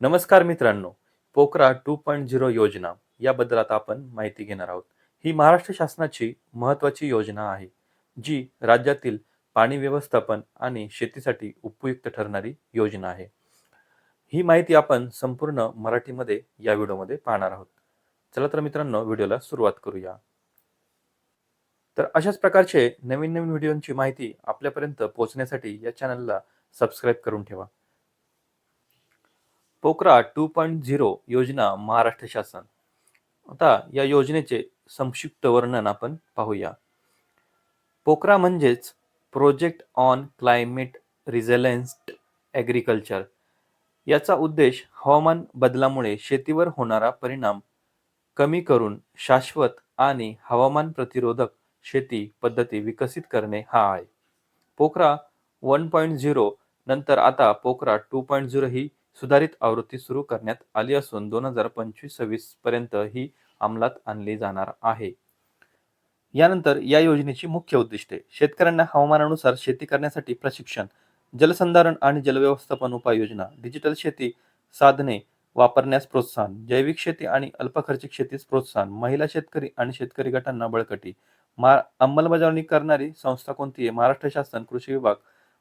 नमस्कार मित्रांनो. PoCRA two point zero योजना याबद्दल आता आपण माहिती घेणार आहोत. ही महाराष्ट्र शासनाची महत्त्वाची योजना आहे जी राज्यातील पाणी व्यवस्थापन आणि शेतीसाठी उपयुक्त ठरणारी योजना आहे. ही माहिती आपण संपूर्ण मराठीमध्ये या व्हिडिओमध्ये पाहणार आहोत. चला तर मित्रांनो व्हिडिओला सुरुवात करूया. तर अशाच प्रकारचे नवीन नवीन व्हिडिओंची माहिती आपल्यापर्यंत पोहोचण्यासाठी या चॅनलला सबस्क्राईब करून ठेवा. पोकरा टू पॉईंट झिरो योजना महाराष्ट्र शासन. आता या योजनेचे संक्षिप्त वर्णन आपण पाहूया. पोकरा म्हणजेच project on climate resilient agriculture. याचा उद्देश हवामान बदलामुळे शेतीवर होणारा परिणाम कमी करून शाश्वत आणि हवामान प्रतिरोधक शेती पद्धती विकसित करणे हा आहे. पोखरा वन पॉईंट झिरो नंतर आता पोखरा टू पॉईंट झिरो ही सुधारित आवृत्ती सुरू करण्यात आली असून दोन हजार पंचवीस सव्वीस पर्यंत ही अंमलात आणली जाणार आहे. यानंतर या योजनेची मुख्य उद्दिष्टे शेतकऱ्यांना हवामानानुसार शेती करण्यासाठी प्रशिक्षण जलसंधारण आणि जलव्यवस्थापन उपाययोजना डिजिटल शेती साधने वापरण्यास प्रोत्साहन जैविक शेती आणि अल्पखर्चिक शेतीस प्रोत्साहन महिला शेतकरी आणि शेतकरी गटांना बळकटी मा अंमलबजावणी करणारी संस्था कोणती आहे? महाराष्ट्र शासन कृषी विभाग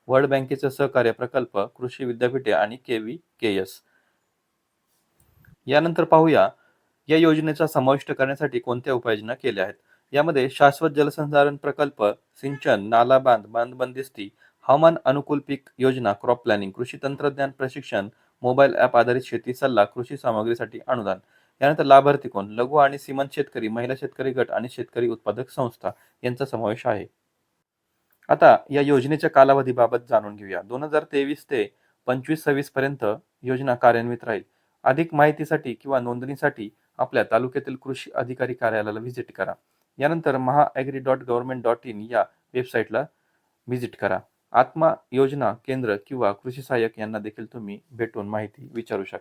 वर्ल्ड बँकेचे सहकार्य प्रकल्प कृषी विद्यापीठे आणि के व्ही के एस यानंतर पाहूया या योजनेचा समाविष्ट करण्यासाठी कोणत्या उपाययोजना केल्या आहेत? यामध्ये शाश्वत जलसंधारण प्रकल्प सिंचन नाला बांध बांध बंदिस्ती हवामान अनुकूल पीक योजना क्रॉप प्लॅनिंग कृषी तंत्रज्ञान प्रशिक्षण मोबाईल ॲप आधारित शेती सल्ला कृषी सामग्रीसाठी अनुदान. यानंतर लाभार्थी कोण? लघु आणि सीमांत शेतकरी महिला शेतकरी गट आणि शेतकरी उत्पादक संस्था यांचा समावेश आहे. आता या योजनेच्या कालावधीबाबत जाणून घेऊया. दोन हजार तेवीस ते पंचवीस सव्वीस पर्यंत योजना कार्यान्वित राहील. अधिक माहितीसाठी किंवा नोंदणीसाठी आपल्या तालुक्यातील कृषी अधिकारी कार्यालयाला व्हिजिट करा. यानंतर Maha agri dot government dot in या वेबसाईटला व्हिजिट करा. आत्मा योजना केंद्र किंवा कृषी सहाय्यक यांना देखील तुम्ही भेटून माहिती विचारू शकता